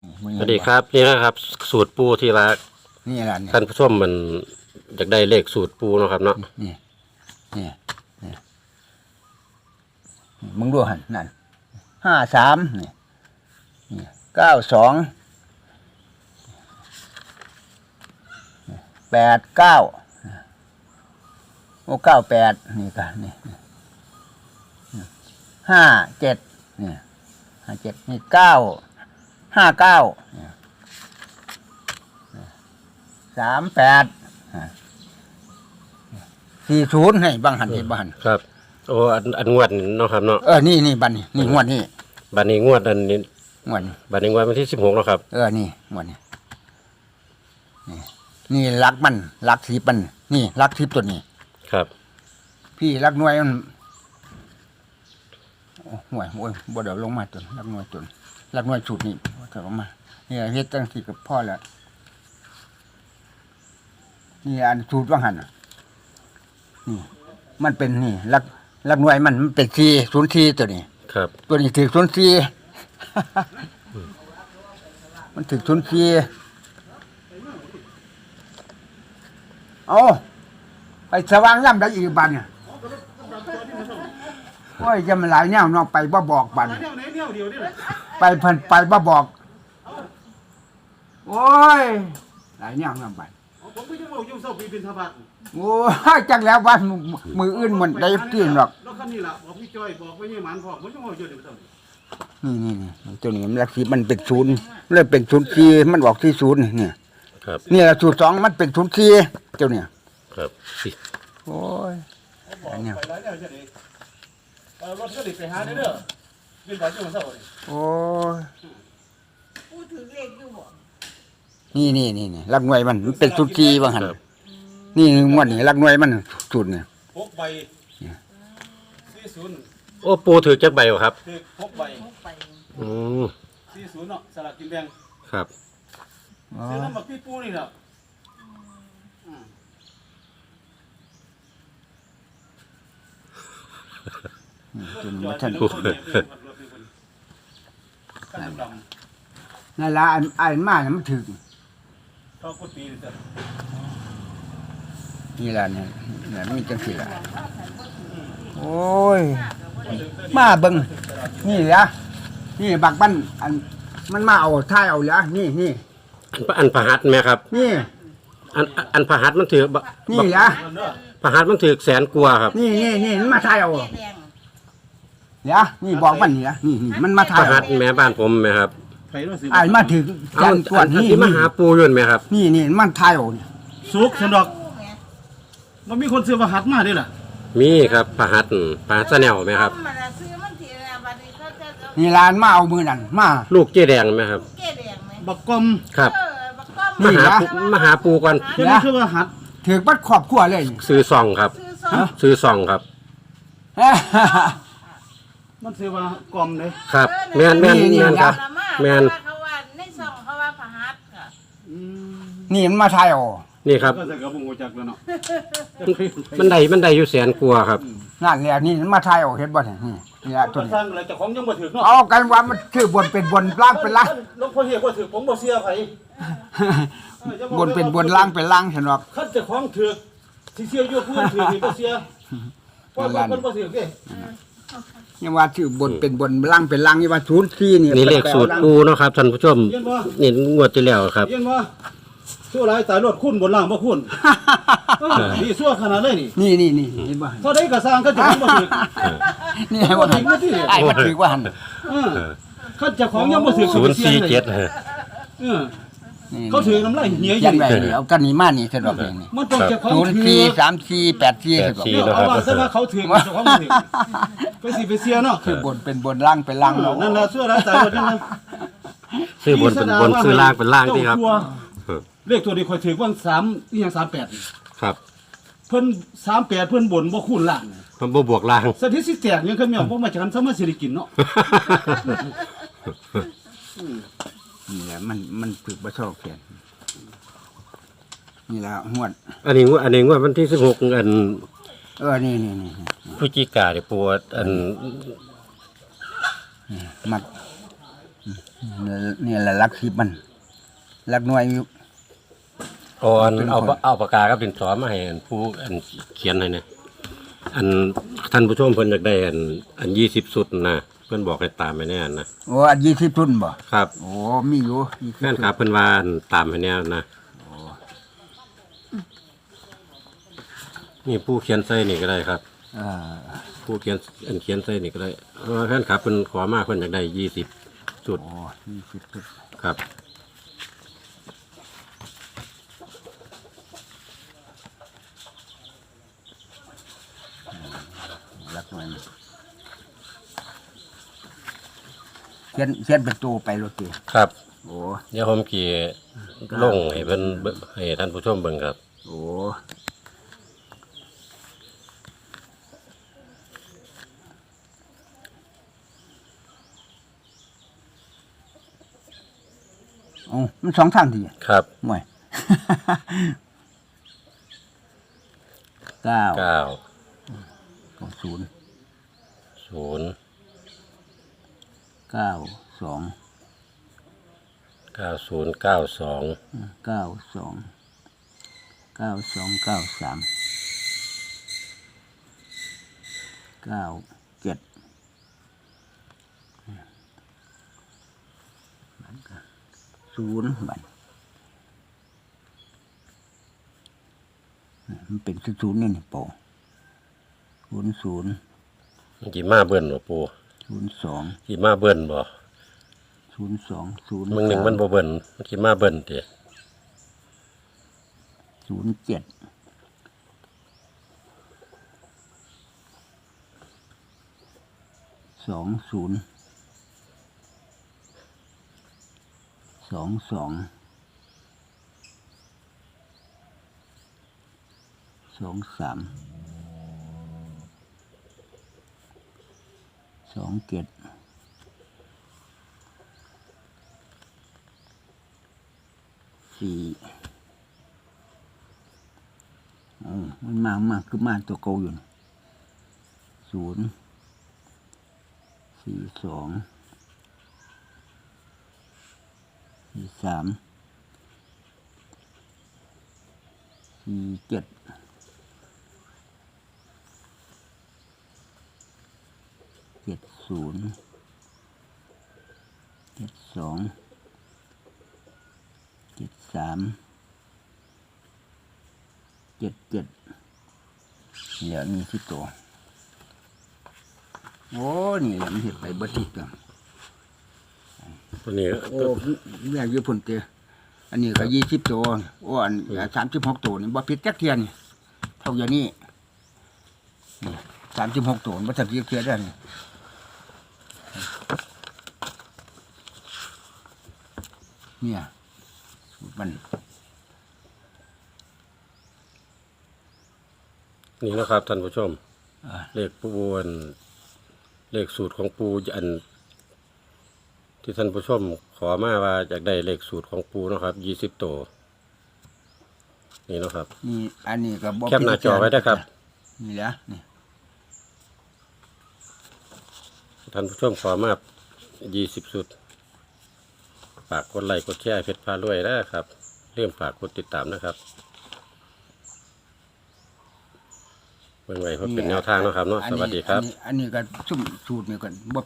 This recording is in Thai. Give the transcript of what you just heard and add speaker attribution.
Speaker 1: สวัสดีครับนี่นะครับ สูตรปูที่รัก
Speaker 2: นี่แหละเนี่ย
Speaker 1: ท่านผู้ชมมันอยากได้เลขสูตรปูเนาะครับเนาะ
Speaker 2: นี่นี่นี่มึงดูหันนั่นห้าสามนี่นี่เก้าสองแปดเก้าโอ้เก้าแปดนี่กันนี่นี่ห้าเจ็ดนี่ห้าเจ็ดนี่เก้า ห้าเก้านี่สามแปดสี่ศูนย์ให้บังหันเห็นบังหัน
Speaker 1: ครับ โอ้อันอันงวดเนาะครับเนาะ
Speaker 2: เออนี่นี่บันนี่นี่งวดนี่
Speaker 1: บัดนี้งวดอันนี้
Speaker 2: งวดนี่
Speaker 1: บัดนี้งวดวันที่สิบหกเนาะครับ
Speaker 2: เออนี่งวดนี่นี่นี่รักมันรักทิพย์มันนี่รักทิพย์ตัวนี้
Speaker 1: ครับ
Speaker 2: พี่รักหน่วยมันโอ้ห่วยโอ้ยบ่เดี๋ยวลงมาตัวรักหน่วยตัว รักหน่วยสูตรนี่เดี๋ยวลงมานี่เฮ็ดตั้งที่กับพ่อแล้วนี่อันสูตรว่างหันน่ะนี่มันเป็นนี่รักรักหน่วยมันมันเป็นทีศูนย์ทีตัวนี้
Speaker 1: ครับ
Speaker 2: ตัวนี้ถือศูนย์สี่มันถือศูนย์สี่เอาไปสว่างย่ำได้อีกบันเนี่ยโอ้ยจะมันหลายแนวเนอกไปบ่บอกบัน
Speaker 3: แนวไหนแนวเดียวนี่แหละ
Speaker 2: ไปเพันไปบ่บอก โอ้ยหลายแนวเนอกบัน
Speaker 3: ผมก็ยังบอกยุ่งเศร้าปีเป็นทบาท
Speaker 2: โอ้ยจักแล้วบ้านมือมืออื่นมันได้ตื่นหรอก
Speaker 3: แล้วคันนี้ล่ะบอกพี่จ้อยบอกไว้ยี่หมันพ่อผมจะบอกเยอะเดี๋ยวเท่านี้
Speaker 2: นี่นี่นี่ตัวนี้มันลักษีมันเป็นศูนย์เริ่มเป็นศูนย์สี่มันบอกที่ศูนย์นี่เนี่ย
Speaker 1: ครับ
Speaker 2: นี่แหละสูตรสองมันเป็นศูนย์สี่เจ้าเนี่ย
Speaker 1: ครับสิ
Speaker 2: โอ้ย
Speaker 3: บอกไปแล้วเนี่ยจะดีเออรถก็ดิไปหาได้เด้อ เป็นบาดยุ่งเศร้าเลย
Speaker 2: โอ้ย
Speaker 4: พูดถึงเลขอยู่บ่
Speaker 2: นี่นี่นี่นี่รักหน่วยมันมันเป็นศูนย์สี่บางหัน
Speaker 1: ครับ
Speaker 2: นี่งวดนี่รักหน่วยมันสูตรเนี่ย
Speaker 3: พกใบสี่ศูนย์
Speaker 1: โอ้ปูถือจักใบวะครับ
Speaker 3: คือพกใบ
Speaker 4: พกไป
Speaker 1: อืม
Speaker 3: สี่ศูนย์เนาะสลากกินแบ่ง
Speaker 1: ครับ
Speaker 2: อ๋อ
Speaker 3: ซื้อน้ำหมักพี่ปูนี่แหละอืม
Speaker 2: ตัวนี้
Speaker 3: จอ
Speaker 2: มั
Speaker 3: ด
Speaker 2: นท่าน
Speaker 3: อยู่คนเดียวเลยรถมีคน ขั้นดำ
Speaker 2: นั่นละอันอันมาเนี่ยมันถึง
Speaker 3: ๆเขาก็ตีเลยจ้ะ
Speaker 2: นี่ละเนี่ยเนี่ยมันมีจังสี่ละโอ้ย มาเบิ่งนี่ละนี่บักบันอันมันมาเอาท้ายเอาละนี่นี่
Speaker 1: อันอันพหัสไหมครับ
Speaker 2: นี่
Speaker 1: อันอันอันพหัสมันถือบัก
Speaker 2: นี่ละ
Speaker 3: นั่นเด้อ
Speaker 1: พหัสมันถือแสนกว่าครับ
Speaker 2: นี่นี่นี่มันมาท้ายเอา
Speaker 4: แม่แดง
Speaker 2: เดี๋ยวนี่บอกมันนี่ละนี่นี่มันมา
Speaker 1: พ
Speaker 2: ถ่าย
Speaker 1: หัสแม่บ้านผมไหมครับ
Speaker 3: ใครรู้สึก
Speaker 2: ไอ้มาถึง
Speaker 1: เอา
Speaker 2: จันกวน
Speaker 1: อัน
Speaker 2: นี่
Speaker 1: ที่มาหาปูอยุ่นไหมครับ
Speaker 2: นี่นี่มันถ่ายเอานี่
Speaker 3: สุกฉันดอก
Speaker 4: ผู้แม่
Speaker 3: มันมีคนซื้อมาหัดมาด้วยล่ะ
Speaker 1: มีครับพหัสพหัสแนวไหมครับ
Speaker 4: มันน่ะซื้อมันทีละบัดนี้เขาจะเอา
Speaker 2: นี่ร้านมาเอามือนั่นมา
Speaker 1: ลูกเจ๊แดงไหมครับ
Speaker 4: เก้แดงไหม
Speaker 3: บักกอม
Speaker 1: ครับ
Speaker 4: เออบักก้อม
Speaker 1: มาหา
Speaker 2: นี่
Speaker 1: ปู
Speaker 2: นะ
Speaker 1: มาหาปูก่อน
Speaker 3: คือนี่คือว่าหัด
Speaker 2: ถือบัดครอบครัวเลย
Speaker 1: ซื้อซองครับ
Speaker 4: ซื้อซอง
Speaker 1: ซื้อซองครับ
Speaker 3: มันซื้อว่ากอมเลย
Speaker 1: ครับ
Speaker 4: เอ
Speaker 1: แม่
Speaker 4: อน
Speaker 1: แม่น
Speaker 2: นี่
Speaker 1: แม่นครับ
Speaker 4: ละมา
Speaker 1: แม่น
Speaker 4: เพราะว่าเขาว่าในซองเขาว่าพหัสค่ะ
Speaker 2: นี่มันมาถ่ายเอา
Speaker 1: นี่ครับ
Speaker 3: ก็จะกระบุงหัวจักแล้วเนาะ
Speaker 1: มันได้มันได้อยู่แสนกว่าครับ
Speaker 2: นั่นแหละนี่มันมาถ่ายเอาเห็นบ่เนี่ยนี่นี่ละตัว
Speaker 3: ตัว
Speaker 2: นี้
Speaker 3: สร้างอะไรเจ้าของยังบ่ถือเนาะ
Speaker 2: เอากันว่ามันคือบนเป็นบนล่างเป็นล่าง
Speaker 3: หลวงพ่อเฮียบ่ถือผมบ่เสียไผ
Speaker 2: บนเป็นบนล่างเป็นล่างฉันหรอก
Speaker 3: คันเจ้าของถือสิเสียอยู่ผู้อื่นถือนี่บ่เสียเพราะว่าเพิ่นบ่ถือเด้
Speaker 2: นี่ว่าชื่อบนเป็นบนล่างเป็นล่างนี่ว่าศูนย์สี่นี่
Speaker 1: นี่เลขสูตรปูเนาะครับท่านผู้ชม
Speaker 3: เย็นบ่
Speaker 1: นี่งวดที่แล้วครับ
Speaker 3: เย็นบ่ชั่วหลายตายรถคุณบนล่างบ่คุณเออนี่ชั่วขนาดเลยนี่
Speaker 2: นี่นี่นี่เห็นบ่
Speaker 3: เท่าใดก็สร้างก็จะบ่ถือ
Speaker 2: นี่ให้ว่าหันไอ้มันถือว่าหัน
Speaker 3: เออคันเจ้าของยังบ่ถือ
Speaker 1: ศูนย์สี่เจ็ดฮะ
Speaker 3: เออ
Speaker 2: นี่
Speaker 3: เขาถือน้ำลายเหี่ยอ
Speaker 2: ยั
Speaker 3: ยู่
Speaker 2: นไว้
Speaker 3: นี่
Speaker 2: นี่เอากันนี่มานี่ฉันบอกเองนี่
Speaker 3: มันต้องเจ้าของ
Speaker 2: ศูนย์
Speaker 3: ถื
Speaker 2: สี่
Speaker 3: อ
Speaker 2: สามสี่แปดสี่ฉันบอก
Speaker 1: สี่
Speaker 3: เดี๋ยวเอาว่าซะว่าเขาถือเจ้าของบ่ถือไปสิไปเสียเนาะ
Speaker 2: คือบนเป็นบนล่างเป็นล่างเนาะ
Speaker 3: นั่นแหละชั่วหลายตายรถนั่นนะ
Speaker 1: ซื้อบนเป็นบนซื้อล่างเป็นล่างที่ครับ
Speaker 3: เจ้ตัวเลขตัวนี้คอยถือว่าสามนี่ยังสามแปด
Speaker 1: ครับ
Speaker 3: เพิ่นสามแปดเพิ่นบนบ่คูณล่าง
Speaker 1: มันบ่บวกล่าง
Speaker 3: สถิติแตกยังเคยมีเอาบ่มาจากกันสามารถสิได้กินเนาะ
Speaker 2: นี่แหละมันมันฝึกบ่ชอบเขียนนี่ละหวด
Speaker 1: อันนี้งวดอันนี้งวดวันที่สิบหกอัน
Speaker 2: เออนี่นี่นี่นี่
Speaker 1: พฤศจิกาเนี่ยปวดอัน
Speaker 2: มัดเนี่ยเนี่ยแหละลักสิบมันลักหน่วยอยู่
Speaker 1: เอาอัน
Speaker 2: เป็นคน
Speaker 1: เอาเอาปากกากับดินสอมาให้อันผู้อันเขียนให้เนี่ยอันท่านผู้ชมเพิ่นอยากได้อันอันยี่สิบสุดนะ เพิ่นบอกให้ตามไปแน่นะ
Speaker 2: โอ้อันยี่สิบทุนบ่
Speaker 1: ครับ
Speaker 2: โอ้มีอยู่ยี่สิบ
Speaker 1: แฟนครับเพิ่นว่าอันตามให้แน่นะนี่ผู้เขียนใส่นี่ก็ได้ครับ
Speaker 2: อ่า
Speaker 1: ผู้เขียนอันเขียนใส่นี่ก็ได้เพราะว่าแฟนครับเพิ่นขอมาเพิ่นอยากได้ยี่สิบสุด
Speaker 2: โอ้ยี่สิบทุน
Speaker 1: ครับ
Speaker 2: ลักหน่วยเขียนเขียนเป็นตัวไปรถตี
Speaker 1: ครับ
Speaker 2: โอ้
Speaker 1: เดี๋ยวผมกี่ลงให้เพิ่นเบิ่งให้ท่านผู้ชมเบิ่งครับ
Speaker 2: โอ้โอ้มันสองทางที
Speaker 1: ครับ
Speaker 2: ห่วยเก้า
Speaker 1: เก้า
Speaker 2: ศูนย์
Speaker 1: ศูนย์
Speaker 2: เก้าสอง
Speaker 1: เก้าศูนย์เก้าสอง
Speaker 2: เก้าสองเก้าสองเก้าสามเก้าเจ็ดศูนย์บันมันเป็นศูนย์นี่นี่โปศูนย์ศูนย์
Speaker 1: มันกี่มาเบิ่นบ่ปู
Speaker 2: ศูนย์สอง
Speaker 1: กี่มาเบิ่นบ่
Speaker 2: ศูนย์สองศูนย์
Speaker 1: มึงหนึ่งมันบ่เบิ่นมันกี่มาเบิ่นติ
Speaker 2: ศูนย์เจ็ดสองศูนย์สองสองสองสาม สองเจ็ดสี่โอ้มันมามาคือมาตัวเก่าอยู่นี่ศูนย์สี่สองสี่สามสี่เจ็ดเจ็ด ศูนย์เจ็ดสองเจ็ดสามเจ็ดเจ็ดเหลือมีที่ตัวโอ้นี่แหละมันเห็ดไปเบิดทิศกัน
Speaker 1: ตัวนี้
Speaker 2: โอ้เรียกญี่ปุ่นเตะอันนี้ก็ยี่สิบตัวโอ้อันสามสิบหกตัวนี่บ่ผิดจักเทียนเท่าอย่างนี้นี่สามสิบหกตัวบ่ทันจักเทียนได้ เนี่ยมัน
Speaker 1: นี่นะครับท่านผู้ชม
Speaker 2: อ่า
Speaker 1: เลขปูอันเลขสูตรของปูอัน ที่ท่านผู้ชม ขอมาว่าอยากได้เลขสูตรของปูเนาะครับยี่สิบตัวนี่เนาะครับ
Speaker 2: นี่อันนี้ก็บ่
Speaker 1: แคปหน้าจอไว้ด้วยครับ
Speaker 2: นี่แหละนี่
Speaker 1: ท่านผู้ชมขอมายี่สิบสุด ฝากกดไลค์กดแชร์เพชรพารวยนะครับเรื่องฝากกดติดตามนะครับเบิ่งไว้เพื่อเป็นแนวทางเนาะครับเนาะ
Speaker 2: อั
Speaker 1: สวัสดีครับ
Speaker 2: อันนี้อันนี้ก็ซุ่มสูตรนี่ก็บ่